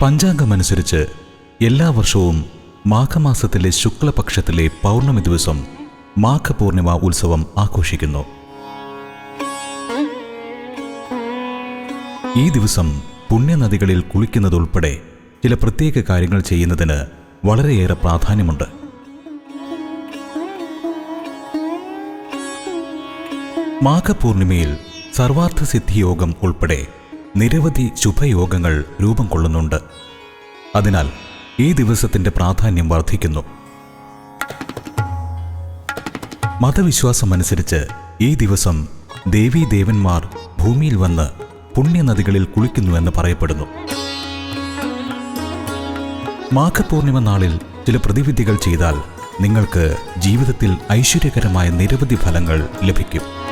പഞ്ചാംഗമനുസരിച്ച് എല്ലാ വർഷവും മാഘമാസത്തിലെ ശുക്ലപക്ഷത്തിലെ പൗർണമി ദിവസം മാഘപൂർണിമ ഉത്സവം ആഘോഷിക്കുന്നു. ഈ ദിവസം പുണ്യനദികളിൽ കുളിക്കുന്നതുൾപ്പെടെ ചില പ്രത്യേക കാര്യങ്ങൾ ചെയ്യുന്നതിന് വളരെയേറെ പ്രാധാന്യമുണ്ട്. മാഘപൂർണിമയിൽ സർവാർത്ഥ സിദ്ധിയോഗം ഉൾപ്പെടെ നിരവധി ശുഭയോഗങ്ങൾ രൂപം കൊള്ളുന്നുണ്ട്. അതിനാൽ ഈ ദിവസത്തിന്റെ പ്രാധാന്യം വർദ്ധിക്കുന്നു. മതവിശ്വാസമനുസരിച്ച് ഈ ദിവസം ദേവീദേവന്മാർ ഭൂമിയിൽ വന്ന് പുണ്യനദികളിൽ കുളിക്കുന്നുവെന്ന് പറയപ്പെടുന്നു. മാഘപൂർണിമ നാളിൽ ചില പ്രതിവിധികൾ ചെയ്താൽ നിങ്ങൾക്ക് ജീവിതത്തിൽ ഐശ്വര്യകരമായ നിരവധി ഫലങ്ങൾ ലഭിക്കും.